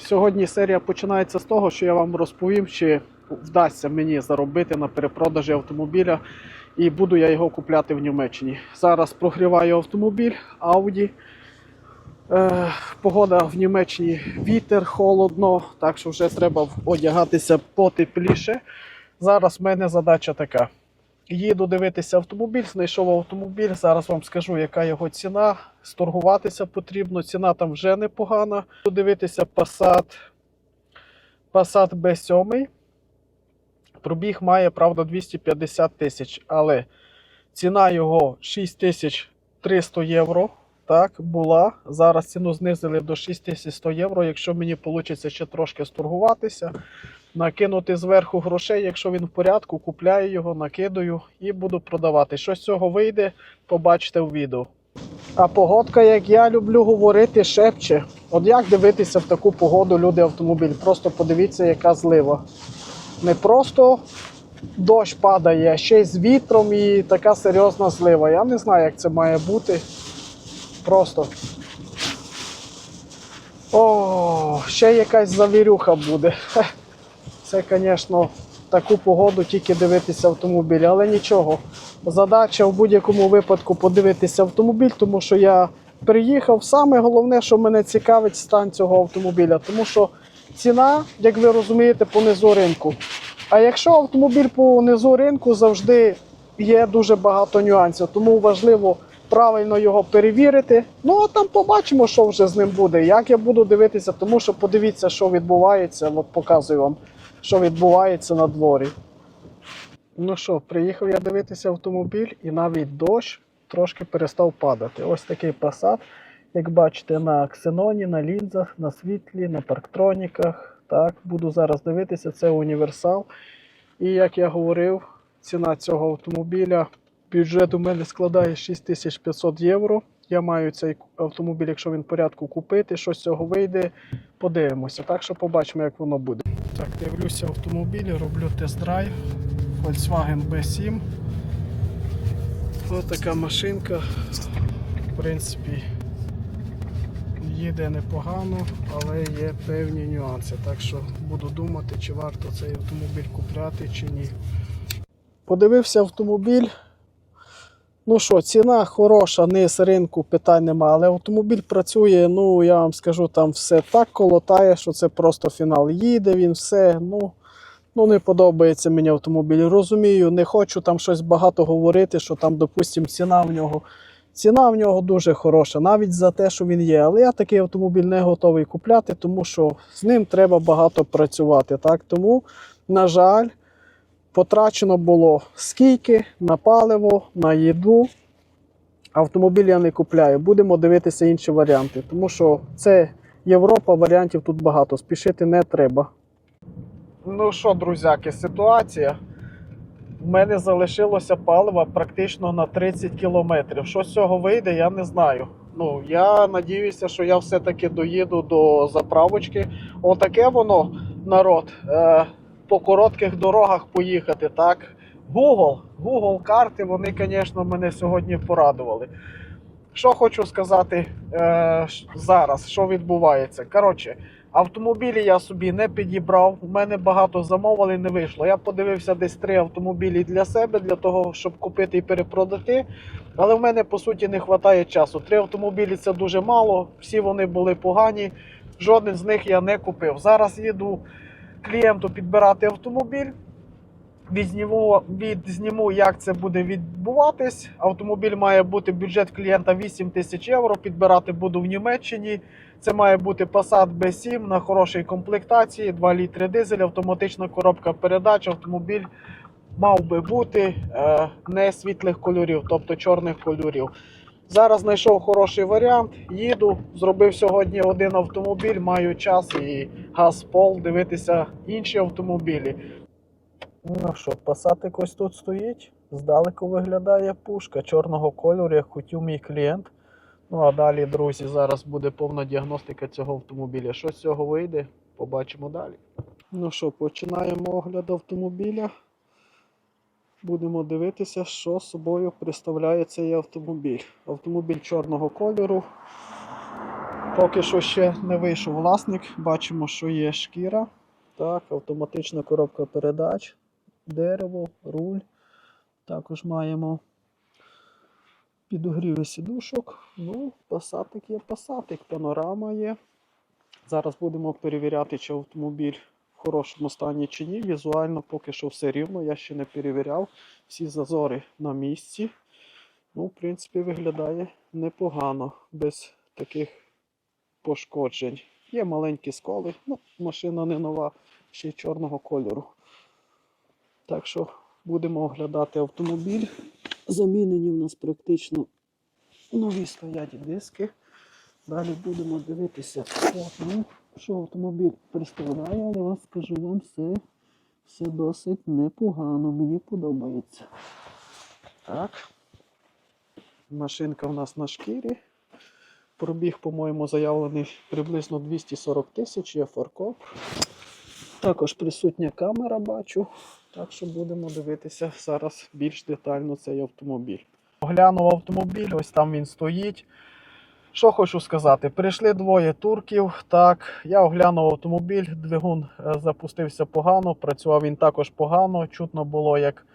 Сьогодні серія починається з того, що я вам розповім, чи вдасться мені заробити на перепродажі автомобіля, і буду я його купляти в Німеччині. Зараз прогріваю автомобіль Audi. Е, погода в Німеччині вітер, холодно, так що вже треба одягатися потепліше. Зараз в мене задача така. Їду дивитися автомобіль, знайшов автомобіль. Зараз вам скажу, яка його ціна. Сторгуватися потрібно. Ціна там вже непогана. Дивитися Passat, Passat B7. Пробіг має, правда, 250 тисяч, але ціна його 6300 євро. Так, була. Зараз ціну знизили до 6100 євро. Якщо мені вийде ще трошки сторгуватися, накинути зверху грошей, якщо він в порядку, купляю його, накидаю і буду продавати. Що з цього вийде, побачите в відео. А погодка, як я люблю говорити, шепче. От як дивитися в таку погоду люди автомобіль? Просто подивіться, яка злива. Не просто дощ падає, ще й з вітром і така серйозна злива. Я не знаю, як це має бути. Просто. О, ще якась завірюха буде. Це, звісно, таку погоду тільки дивитися автомобіль, але нічого. Задача в будь-якому випадку подивитися автомобіль, тому що я приїхав. Саме головне, що мене цікавить стан цього автомобіля, тому що ціна, як ви розумієте, по низу ринку. А якщо автомобіль по низу ринку завжди є дуже багато нюансів, тому важливо правильно його перевірити. Ну а там побачимо, що вже з ним буде. Як я буду дивитися, тому що подивіться, що відбувається. От показую вам, що відбувається на дворі. Ну що, приїхав я дивитися автомобіль, і навіть дощ трошки перестав падати. Ось такий Passat, як бачите, на ксеноні, на лінзах, на світлі, на парктроніках. Так, буду зараз дивитися, це універсал. І як я говорив, ціна цього автомобіля, бюджет у мене складає 6500 євро. Я маю цей автомобіль, якщо він в порядку, купити. Що з цього вийде, подивимося. Так що побачимо, як воно буде. Так, дивлюся автомобіль, роблю тест-драйв. Volkswagen B7. Ось така машинка. В принципі, їде непогано, але є певні нюанси. Так що буду думати, чи варто цей автомобіль купляти, чи ні. Подивився автомобіль. Ну що, ціна хороша, низ ринку, питань нема, але автомобіль працює, ну я вам скажу, там все так колотає, що це просто фінал. Їде він, все. ну... Ну, не подобається мені автомобіль. Розумію, не хочу там щось багато говорити, що там, допустимо, ціна в нього. Ціна в нього дуже хороша, навіть за те, що він є. Але я такий автомобіль не готовий купляти, тому що з ним треба багато працювати. Так? Тому, на жаль, потрачено було скільки на паливо, на їду. Автомобіль я не купляю. Будемо дивитися інші варіанти, тому що це Європа, варіантів тут багато. Спішити не треба. Ну що, друзяки, ситуація. У мене залишилося палива практично на 30 кілометрів. Що з цього вийде, я не знаю. Ну, я надіюся, що я все-таки доїду до заправочки. Отаке воно, народ, е, по коротких дорогах поїхати, так? Google, Google карти, вони, звісно, мене сьогодні порадували. Що хочу сказати е, зараз, що відбувається. Коротше, Автомобілі я собі не підібрав. У мене багато замовлень не вийшло. Я подивився десь три автомобілі для себе, для того, щоб купити і перепродати. Але в мене по суті не вистачає часу. Три автомобілі це дуже мало, всі вони були погані. Жоден з них я не купив. Зараз їду клієнту підбирати автомобіль. Відзніму, відзніму, як це буде відбуватись. Автомобіль має бути бюджет клієнта 8 тисяч євро. Підбирати буду в Німеччині. Це має бути Passat B7 на хорошій комплектації, 2 літри дизель, автоматична коробка передач. Автомобіль мав би бути е, не світлих кольорів, тобто чорних кольорів. Зараз знайшов хороший варіант. Їду, зробив сьогодні один автомобіль, маю час і газ пол дивитися інші автомобілі. Ну що, Passat ось тут стоїть. Здалеку виглядає пушка чорного кольору, як хотів мій клієнт. Ну а далі, друзі, зараз буде повна діагностика цього автомобіля. Що з цього вийде, побачимо далі. Ну що, починаємо огляд автомобіля. Будемо дивитися, що собою представляє цей автомобіль. Автомобіль чорного кольору. Поки що ще не вийшов власник. Бачимо, що є шкіра. Так, автоматична коробка передач, дерево, руль. Також маємо підогріви сідушок. Ну, пасатик є пасатик, панорама є. Зараз будемо перевіряти, чи автомобіль хорошому стані чи ні. Візуально поки що все рівно, я ще не перевіряв. Всі зазори на місці. Ну, в принципі, виглядає непогано, без таких пошкоджень. Є маленькі сколи, ну, машина не нова, ще й чорного кольору. Так що будемо оглядати автомобіль. Замінені в нас практично нові стоять диски. Далі будемо дивитися, ну, що автомобіль представляє, але вас скажу вам все, все досить непогано. Мені подобається. Так. Машинка у нас на шкірі. Пробіг, по-моєму, заявлений приблизно 240 тисяч, є фаркоп. Також присутня камера бачу. Так що будемо дивитися зараз більш детально цей автомобіль. Оглянув автомобіль, ось там він стоїть. Що хочу сказати, прийшли двоє турків. Так, я оглянув автомобіль, двигун е, запустився погано, працював він також погано. Чутно було, як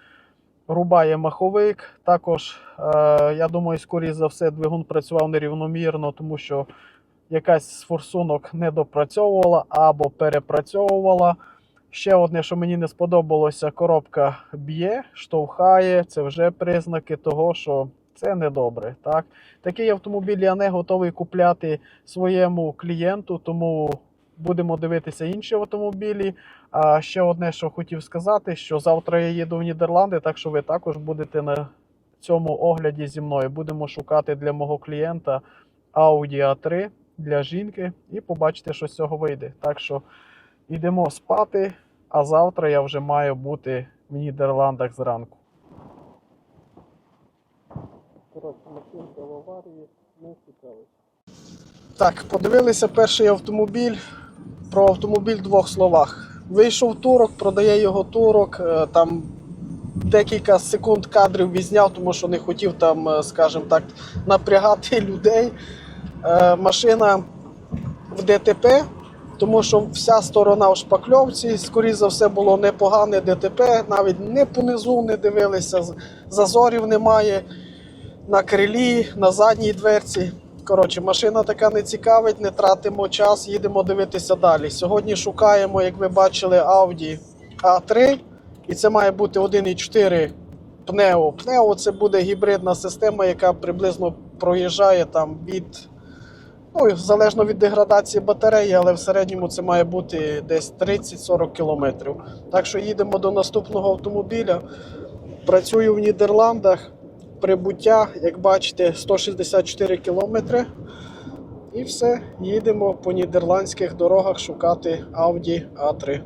рубає маховик. Також, е, я думаю, скоріше за все, двигун працював нерівномірно, тому що якась з форсунок не допрацьовувала або перепрацьовувала. Ще одне, що мені не сподобалося, коробка б'є, штовхає. Це вже признаки того, що це недобре. Так? Такий автомобіль я не готовий купляти своєму клієнту, тому будемо дивитися інші автомобілі. А ще одне, що хотів сказати, що завтра я їду в Нідерланди, так що ви також будете на цьому огляді зі мною. Будемо шукати для мого клієнта Audi A3 для жінки і побачите, що з цього вийде. Так що йдемо спати, а завтра я вже маю бути в Нідерландах зранку. Коротше, машинка в аварії не цікавить. Так, подивилися перший автомобіль. Про автомобіль в двох словах. Вийшов турок, продає його турок. е, Там декілька секунд кадрів відзняв, тому що не хотів там, е, скажімо так, напрягати людей. Е, Машина в ДТП, тому що вся сторона в шпакльовці, скоріше за все, було непогане ДТП, навіть не понизу не дивилися, зазорів немає на крилі, на задній дверці. Коротше, машина така не цікавить, не тратимо час, їдемо дивитися далі. Сьогодні шукаємо, як ви бачили, Audi A3, і це має бути 1,4 Pneo. Pneo це буде гібридна система, яка приблизно проїжджає там від, ну, залежно від деградації батареї, але в середньому це має бути десь 30-40 кілометрів. Так що їдемо до наступного автомобіля. Працюю в Нідерландах. Прибуття, як бачите, 164 кілометри. І все, їдемо по нідерландських дорогах шукати Audi A3.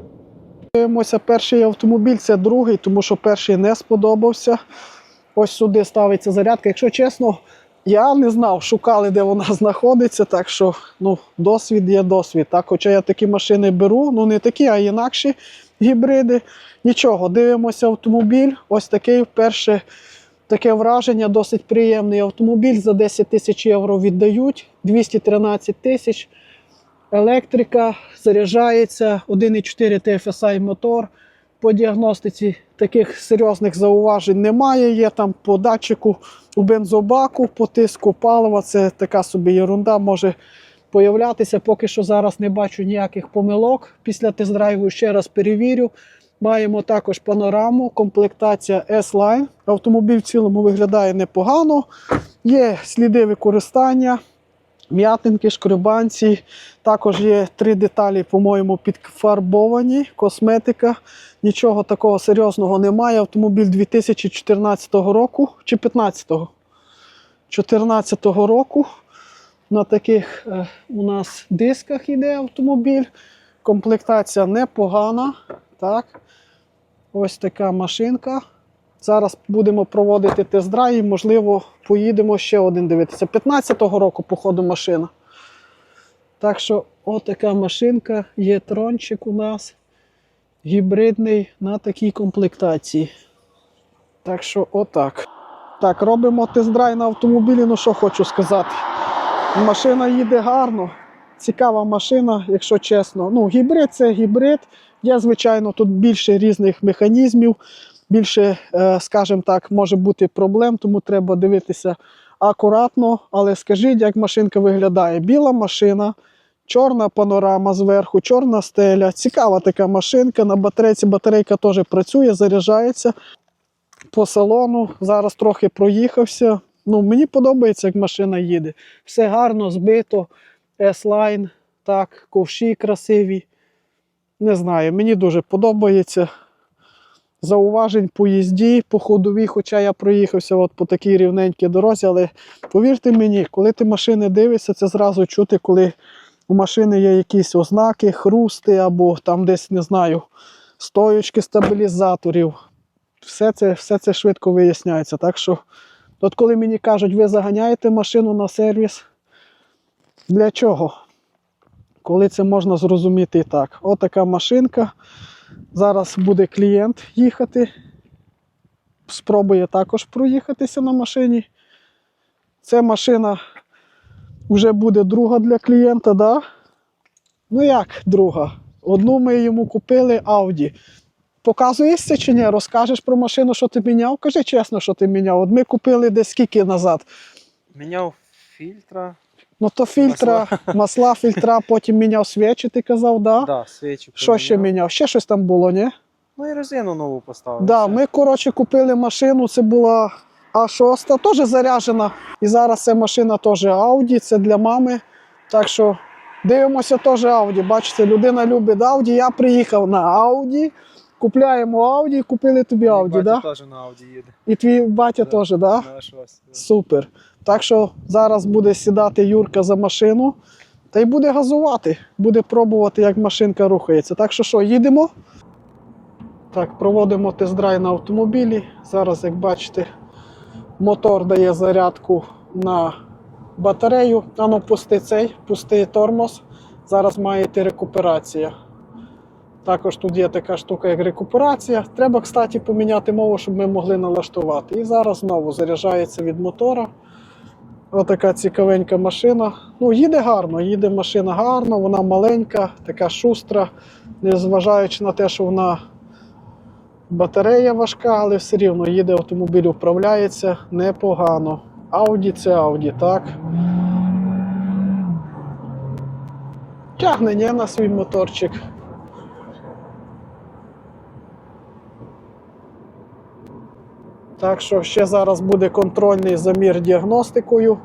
Дивимося, перший автомобіль це другий, тому що перший не сподобався. Ось сюди ставиться зарядка. Якщо чесно, я не знав, шукали, де вона знаходиться, так що ну, досвід є досвід. Так? Хоча я такі машини беру, ну не такі, а інакші гібриди. Нічого, дивимося автомобіль. Ось такий вперше таке враження, досить приємний автомобіль. За 10 тисяч євро віддають, 213 тисяч. Електрика заряджається, 1,4 TFSI мотор. По діагностиці таких серйозних зауважень немає. Є там по датчику у бензобаку, по тиску палива. Це така собі ерунда може появлятися. Поки що зараз не бачу ніяких помилок. Після тест-драйву ще раз перевірю. Маємо також панораму, комплектація S-Line. Автомобіль в цілому виглядає непогано. Є сліди використання, м'ятинки, шкребанці. Також є три деталі, по-моєму, підфарбовані, косметика. Нічого такого серйозного немає. Автомобіль 2014 року чи 15-го? 2014 року. На таких е, у нас дисках йде автомобіль. Комплектація непогана. Так. Ось така машинка. Зараз будемо проводити тест-драйв можливо, поїдемо ще один дивитися. 15-го року, походу, машина. Так що, отака машинка, є трончик у нас. Гібридний на такій комплектації. Так що, отак. Так, робимо тест-драйв на автомобілі. Ну що хочу сказати. Машина їде гарно. Цікава машина, якщо чесно. Ну, гібрид це гібрид. Є, звичайно, тут більше різних механізмів, більше, е, скажімо так, може бути проблем, тому треба дивитися акуратно. Але скажіть, як машинка виглядає? Біла машина, чорна панорама зверху, чорна стеля. Цікава така машинка. На батарейці батарейка теж працює, заряджається. По салону зараз трохи проїхався. Ну, мені подобається, як машина їде. Все гарно збито, S-Line, так, ковші красиві. Не знаю, мені дуже подобається. Зауважень по їзді, по ходовій, хоча я проїхався от по такій рівненькій дорозі, але повірте мені, коли ти машини дивишся, це зразу чути, коли у машини є якісь ознаки, хрусти або там десь, не знаю, стоючки стабілізаторів. Все це, все це швидко виясняється. Так що, от коли мені кажуть, ви заганяєте машину на сервіс, для чого? Коли це можна зрозуміти і так. Отака машинка. Зараз буде клієнт їхати. Спробує також проїхатися на машині. Це машина вже буде друга для клієнта, да? Ну як друга? Одну ми йому купили Audi. Показуєшся чи ні? Розкажеш про машину, що ти міняв? Кажи чесно, що ти міняв. От ми купили десь скільки назад. Міняв фільтра, Ну то фільтра, масла, фільтра, потім міняв свічі, ти казав, да? да, свічі. Що ще міняв? Ще щось там було, ні? Ну і резину нову поставив. Да, ми, коротше, купили машину, це була А6, теж заряджена. І зараз ця машина теж Audi, це для мами. Так що дивимося теж Audi. Бачите, людина любить Audi. Я приїхав на Audi, купляємо Audi, купили тобі батя да? теж на Ауді їде. І твій батя Да. теж, да? На щось. да. Супер. Так що зараз буде сідати Юрка за машину та й буде газувати, буде пробувати, як машинка рухається. Так що що, їдемо? Так, проводимо тест-драйв на автомобілі. Зараз, як бачите, мотор дає зарядку на батарею. Ану, пусти цей, пусти тормоз. Зараз має йти рекуперація. Також тут є така штука, як рекуперація. Треба, кстати, поміняти мову, щоб ми могли налаштувати. І зараз знову заряджається від мотора. Отака цікавенька машина. Ну, їде гарно, їде машина гарно, вона маленька, така шустра, незважаючи на те, що вона батарея важка, але все рівно їде автомобіль, управляється непогано. Audi це Audi, так. Тягне ні, на свій моторчик. Так що ще зараз буде контрольний замір діагностикою.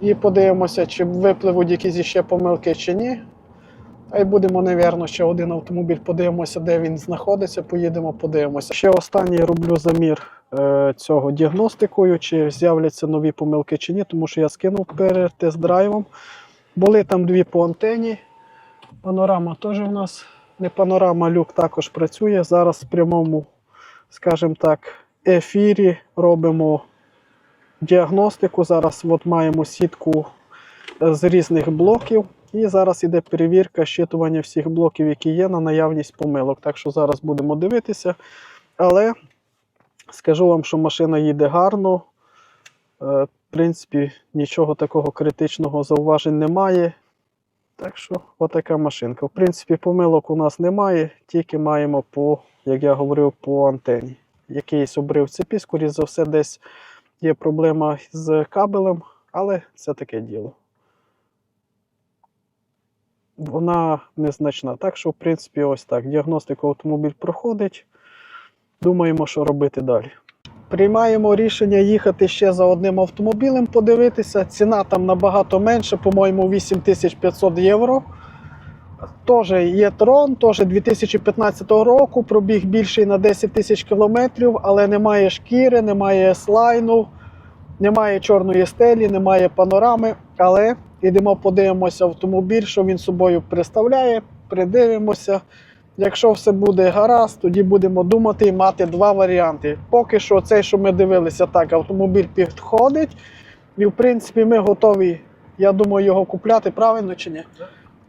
І подивимося, чи випливуть якісь іще помилки чи ні. Та й будемо, напевно, ще один автомобіль подивимося, де він знаходиться. Поїдемо, подивимося. Ще останній роблю замір е, цього діагностикою, чи з'являться нові помилки чи ні, тому що я скинув перед тест-драйвом. Були там дві по антені. Панорама теж у нас не панорама, люк також працює. Зараз в прямому, скажімо так, ефірі робимо діагностику. Зараз от маємо сітку е, з різних блоків. І зараз іде перевірка щитування всіх блоків, які є на наявність помилок. Так що зараз будемо дивитися. Але скажу вам, що машина їде гарно. Е, В принципі, нічого такого критичного зауважень немає. Так що, отака машинка. В принципі, помилок у нас немає, тільки маємо по, як я говорив, по антені. Якийсь обрив цепі, скоріш за все, десь є проблема з кабелем, але це таке діло. Вона незначна. Так що, в принципі, ось так. Діагностику автомобіль проходить. Думаємо, що робити далі. Приймаємо рішення їхати ще за одним автомобілем, подивитися. Ціна там набагато менша, по-моєму, 8500 євро. Теж є трон, теж 2015 року, пробіг більший на 10 тисяч кілометрів, але немає шкіри, немає слайну, немає чорної стелі, немає панорами. Але йдемо, подивимося автомобіль, що він собою представляє, придивимося. Якщо все буде гаразд, тоді будемо думати і мати два варіанти. Поки що, цей, що ми дивилися, так, автомобіль підходить. І в принципі ми готові, я думаю, його купляти правильно чи ні?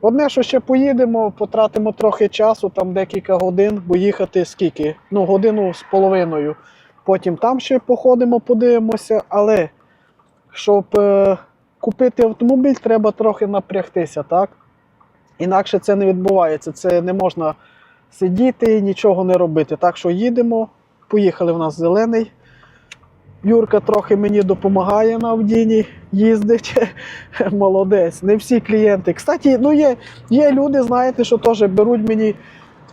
Одне, що ще поїдемо, потратимо трохи часу, там декілька годин, бо їхати скільки? Ну, годину з половиною. Потім там ще походимо, подивимося, але щоб е, купити автомобіль, треба трохи напрягтися, так? Інакше це не відбувається. Це не можна сидіти і нічого не робити. Так що їдемо. Поїхали в нас зелений. Юрка трохи мені допомагає на Авдіні, їздить. Молодець. Не всі клієнти. Кстати, ну є, є люди, знаєте, що теж беруть мені,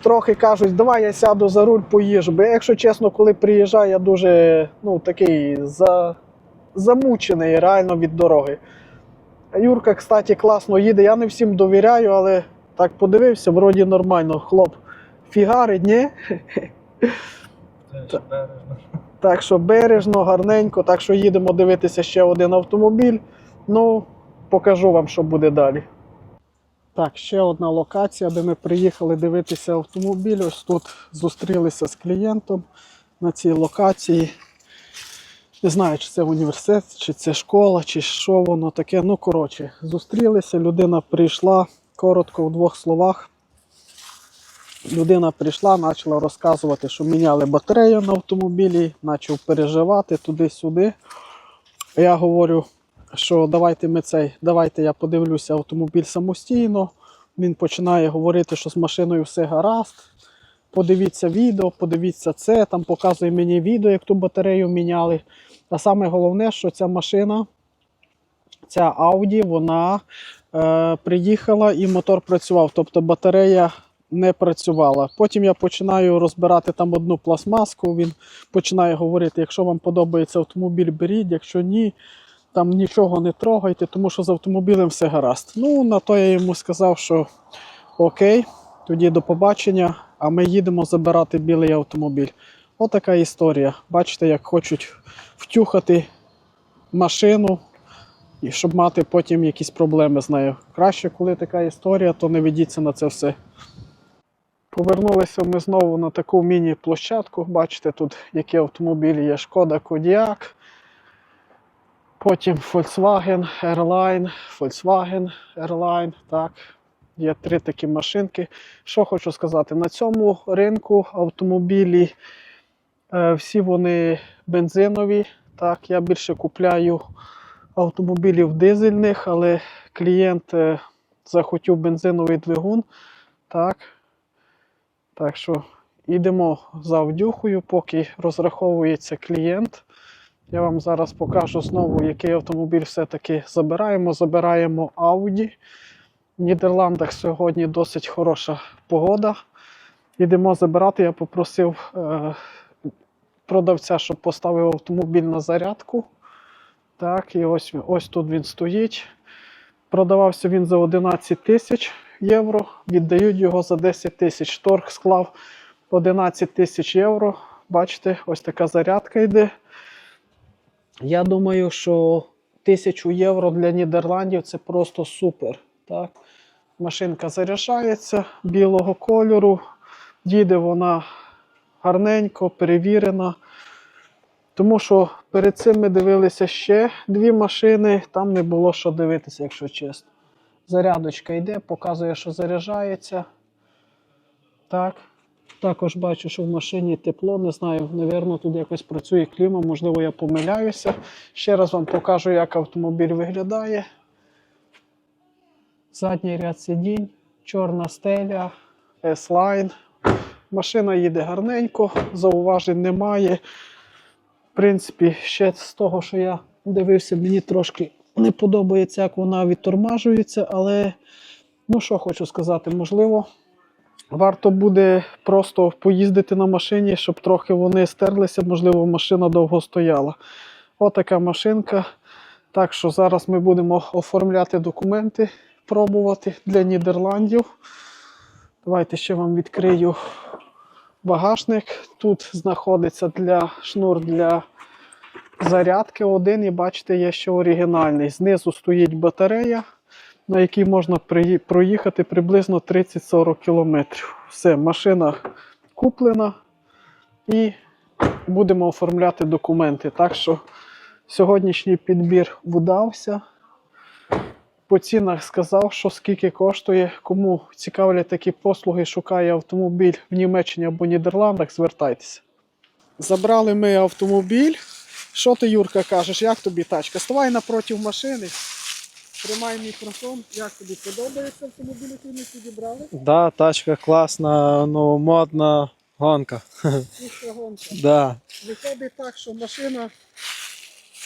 трохи кажуть, давай я сяду за руль, поїжджу. Бо я, якщо чесно, коли приїжджаю, я дуже ну, такий за, замучений реально від дороги. Юрка, кстати, класно їде. Я не всім довіряю, але так подивився, вроді нормально. Хлоп фігарить, ні? Бережно. Так що бережно, гарненько, так що їдемо дивитися ще один автомобіль. Ну, покажу вам, що буде далі. Так, ще одна локація, де ми приїхали дивитися автомобіль. Ось тут зустрілися з клієнтом на цій локації. Не знаю, чи це університет, чи це школа, чи що воно таке. Ну, коротше, зустрілися, людина прийшла коротко в двох словах. Людина прийшла, почала розказувати, що міняли батарею на автомобілі, почав переживати туди-сюди. Я говорю, що давайте ми цей, давайте я подивлюся автомобіль самостійно. Він починає говорити, що з машиною все гаразд. Подивіться відео, подивіться це, там показує мені відео, як ту батарею міняли. А саме головне, що ця машина, ця Audi, вона е, приїхала і мотор працював. Тобто батарея не працювала. Потім я починаю розбирати там одну пластмаску. Він починає говорити: якщо вам подобається автомобіль, беріть, якщо ні, там нічого не трогайте, тому що з автомобілем все гаразд. Ну, на то я йому сказав, що окей, тоді до побачення, а ми їдемо забирати білий автомобіль. Отака історія. Бачите, як хочуть втюхати машину, і щоб мати потім якісь проблеми з нею. Краще, коли така історія, то не ведіться на це все. Повернулися ми знову на таку міні-площадку. Бачите, тут які автомобілі є Шкода Кодіак. Потім Volkswagen Airline, Volkswagen Airline. Так. Є три такі машинки. Що хочу сказати, на цьому ринку автомобілі е, всі вони бензинові. Так, я більше купляю автомобілів дизельних, але клієнт е, захотів бензиновий двигун. Так, так що йдемо за Авдюхою, поки розраховується клієнт. Я вам зараз покажу знову, який автомобіль все-таки забираємо. Забираємо Audi. В Нідерландах сьогодні досить хороша погода. Йдемо забирати. Я попросив е, продавця, щоб поставив автомобіль на зарядку. Так, і ось, ось тут він стоїть. Продавався він за 11 тисяч євро, віддають його за 10 тисяч. Торг склав 11 тисяч євро. Бачите, ось така зарядка йде. Я думаю, що 1000 євро для Нідерландів це просто супер. Так? Машинка заряджається білого кольору. Їде вона гарненько, перевірена. Тому що перед цим ми дивилися ще дві машини, там не було що дивитися, якщо чесно. Зарядочка йде, показує, що заряджається. Так. Також бачу, що в машині тепло, не знаю, напевно, тут якось працює кліма, можливо, я помиляюся. Ще раз вам покажу, як автомобіль виглядає. Задній ряд сидінь, чорна стеля, S-Line. Машина їде гарненько, зауважень немає. В принципі, ще з того, що я дивився, мені трошки не подобається, як вона відтормажується, але ну що хочу сказати, можливо, варто буде просто поїздити на машині, щоб трохи вони стерлися, можливо, машина довго стояла. Отака машинка. Так що зараз ми будемо оформляти документи, пробувати для Нідерландів. Давайте ще вам відкрию багажник. Тут знаходиться для шнур для зарядки один, і бачите, є ще оригінальний. Знизу стоїть батарея, на якій можна проїхати приблизно 30-40 км. Все, машина куплена і будемо оформляти документи. Так що сьогоднішній підбір вдався. По цінах сказав, що скільки коштує. Кому цікавлять такі послуги, шукає автомобіль в Німеччині або Нідерландах, звертайтеся. Забрали ми автомобіль. Що ти, Юрка, кажеш? Як тобі тачка? Ставай напроти машини. Тримай мікрофон. Як тобі подобається автомобіль, який ми підібрали? Да, тачка класна, новомодна гонка. Чиста гонка. Да. Виходить так, що машина,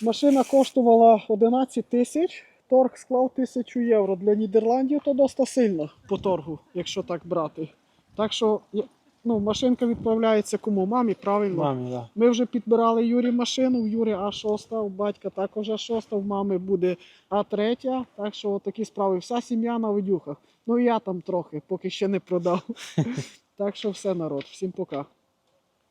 машина коштувала 11 тисяч, торг склав 1000 євро. Для Нідерландів то досить сильно по торгу, якщо так брати. Так що ну, машинка відправляється кому? Мамі, правильно? Мамі, да. Ми вже підбирали Юрі машину, в Юрі А6, у батька також А6, в мами буде А3. Так що такі справи. Вся сім'я на видюхах. Ну і я там трохи, поки ще не продав. Так що все, народ. Всім пока.